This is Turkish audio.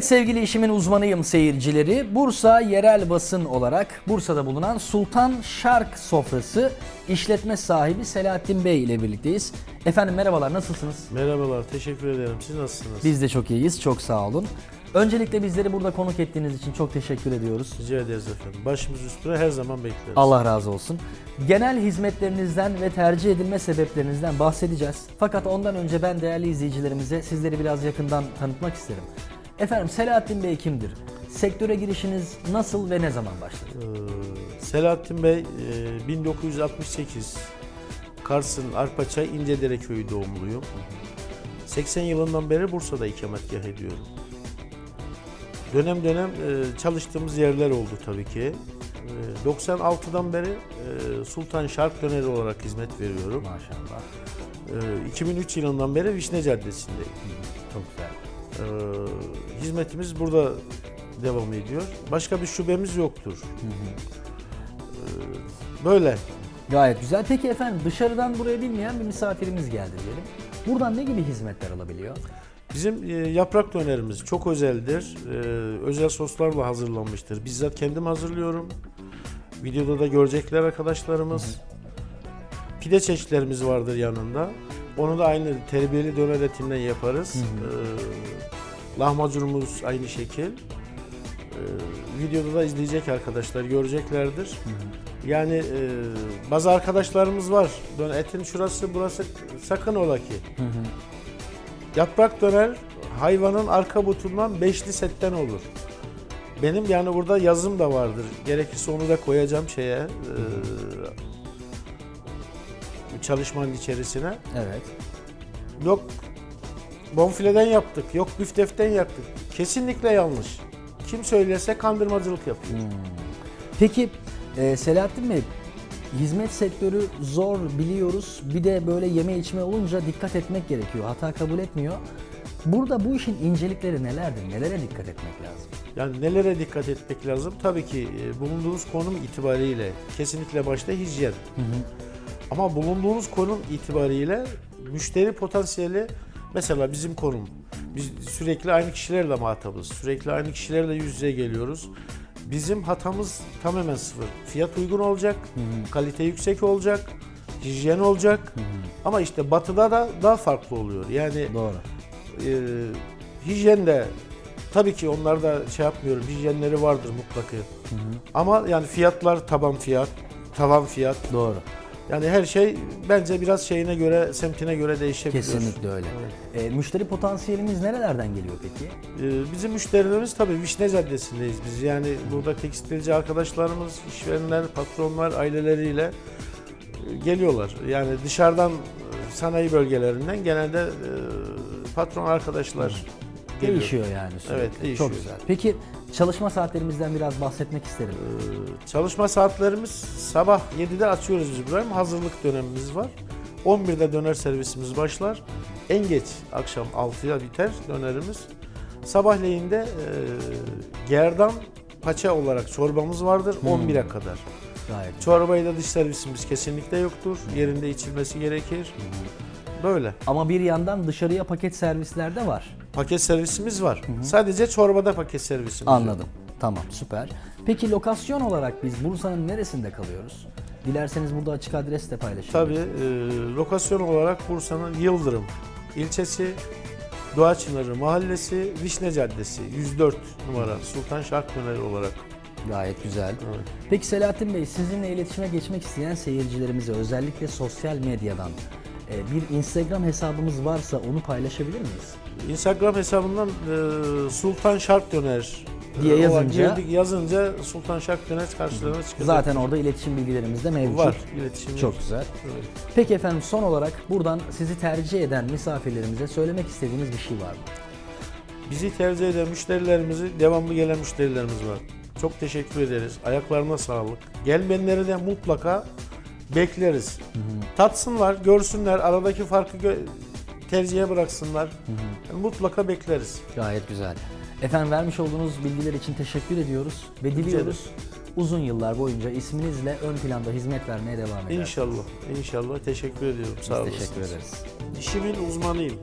Evet sevgili işimin uzmanıyım seyircileri. Bursa yerel basın olarak Bursa'da bulunan Sultan Şark Sofrası işletme sahibi Selahattin Bey ile birlikteyiz. Efendim merhabalar nasılsınız? Merhabalar, teşekkür ederim. Siz nasılsınız? Biz de çok iyiyiz. Çok sağ olun. Öncelikle bizleri burada konuk ettiğiniz için çok teşekkür ediyoruz. Rica ederiz efendim. Başımız üstüne her zaman bekleriz. Allah razı olsun. Genel hizmetlerinizden ve tercih edilme sebeplerinizden bahsedeceğiz. Fakat ondan önce ben değerli izleyicilerimize sizleri biraz yakından tanıtmak isterim. Efendim Selahattin Bey kimdir? Sektöre girişiniz nasıl ve ne zaman başladı? Ee, Selahattin Bey e, 1968 Kars'ın Arpaçay İncedere köyü doğumluyum. 80 yılından beri Bursa'da ikametgah ediyorum. Dönem dönem e, çalıştığımız yerler oldu tabii ki. E, 96'dan beri e, Sultan Şark Döneri olarak hizmet veriyorum. Maşallah. E, 2003 yılından beri Vişne Caddesi'ndeyim. Çok güzel. Hizmetimiz burada devam ediyor. Başka bir şubemiz yoktur. Ee, böyle. Gayet güzel. Peki efendim dışarıdan buraya bilmeyen bir misafirimiz geldi diyelim. Buradan ne gibi hizmetler alabiliyor? Bizim e, yaprak dönerimiz çok özeldir. Ee, özel soslarla hazırlanmıştır. Bizzat kendim hazırlıyorum. Videoda da görecekler arkadaşlarımız. Pide çeşitlerimiz vardır yanında. Onu da aynı terbiyeli döner etinden yaparız. Ee, lahmacunumuz aynı şekil. Ee, videoda da izleyecek arkadaşlar göreceklerdir. Yani e, bazı arkadaşlarımız var. Dön etin şurası burası sakın ola ki. Yaprak döner hayvanın arka butundan beşli setten olur. Benim yani burada yazım da vardır. Gerekirse onu da koyacağım şeye. e, çalışmanın içerisine. Evet. Yok bonfileden yaptık, yok büfteften yaptık. Kesinlikle yanlış. Kim söylese kandırmacılık yapıyor. Peki e, Selahattin Bey hizmet sektörü zor biliyoruz. Bir de böyle yeme içme olunca dikkat etmek gerekiyor. Hata kabul etmiyor. Burada bu işin incelikleri nelerdir? Nelere dikkat etmek lazım? Yani nelere dikkat etmek lazım? Tabii ki e, bulunduğunuz konum itibariyle kesinlikle başta hijyen. Ama bulunduğunuz konum itibariyle müşteri potansiyeli mesela bizim konum. Biz sürekli aynı kişilerle muhatabız. Sürekli aynı kişilerle yüz yüze geliyoruz. Bizim hatamız tamamen sıfır. Fiyat uygun olacak, kalite yüksek olacak, hijyen olacak. Ama işte batıda da daha farklı oluyor. Yani Doğru. e, hijyen de tabii ki onlar da şey yapmıyorum. Hijyenleri vardır mutlaka. Ama yani fiyatlar taban fiyat, tavan fiyat. Doğru. Yani her şey bence biraz şeyine göre, semtine göre değişebiliyor. Kesinlikle öyle. E, müşteri potansiyelimiz nerelerden geliyor peki? Ee, bizim müşterilerimiz tabii Vişne Caddesi'ndeyiz biz. Yani burada tekstilci arkadaşlarımız, işverenler, patronlar aileleriyle e, geliyorlar. Yani dışarıdan e, sanayi bölgelerinden genelde e, patron arkadaşlar geliyor. Değişiyor yani sürekli. Evet, değişiyor. Çok güzel. Peki çalışma saatlerimizden biraz bahsetmek isterim. Ee, Çalışma saatlerimiz sabah 7'de açıyoruz biz burayı. Hazırlık dönemimiz var. 11'de döner servisimiz başlar. En geç akşam 6'ya biter dönerimiz. Sabahleyin de e, gerdan paça olarak çorbamız vardır 11'e kadar. Gayet. Çorbayı da dış servisimiz kesinlikle yoktur. Yerinde içilmesi gerekir. Böyle. Ama bir yandan dışarıya paket servisler de var. Paket servisimiz var. Sadece çorbada paket servisimiz yok. Anladım. Tamam süper. Peki lokasyon olarak biz Bursa'nın neresinde kalıyoruz? Dilerseniz burada açık adres de paylaşın. Tabii e, lokasyon olarak Bursa'nın Yıldırım ilçesi, Doğaçınarı mahallesi, Vişne Caddesi 104 numara Sultan Şark Döneri olarak. Gayet güzel. Evet. Peki Selahattin Bey sizinle iletişime geçmek isteyen seyircilerimize özellikle sosyal medyadan bir Instagram hesabımız varsa onu paylaşabilir miyiz? Instagram hesabından e, Sultan Şark Döner Diye e, olarak yazınca- girdik. yazınca Sultan Şark Döner karşılarına çıkacak. Zaten orada iletişim bilgilerimiz de mevcut. var iletişim. Çok güzel. Evet. Peki efendim son olarak buradan sizi tercih eden misafirlerimize söylemek istediğiniz bir şey var mı? Bizi tercih eden müşterilerimizi, devamlı gelen müşterilerimiz var. Çok teşekkür ederiz. Ayaklarına sağlık. Gelmeyenleri de mutlaka bekleriz. Tatsınlar, görsünler, aradaki farkı gö- tercihe bıraksınlar. Yani mutlaka bekleriz. Gayet güzel. Efendim vermiş olduğunuz bilgiler için teşekkür ediyoruz ve diliyoruz uzun yıllar boyunca isminizle ön planda hizmet vermeye devam edersiniz. İnşallah, inşallah. Teşekkür ediyorum. Sağ Biz olasınız. teşekkür ederiz. İşimin uzmanıyım.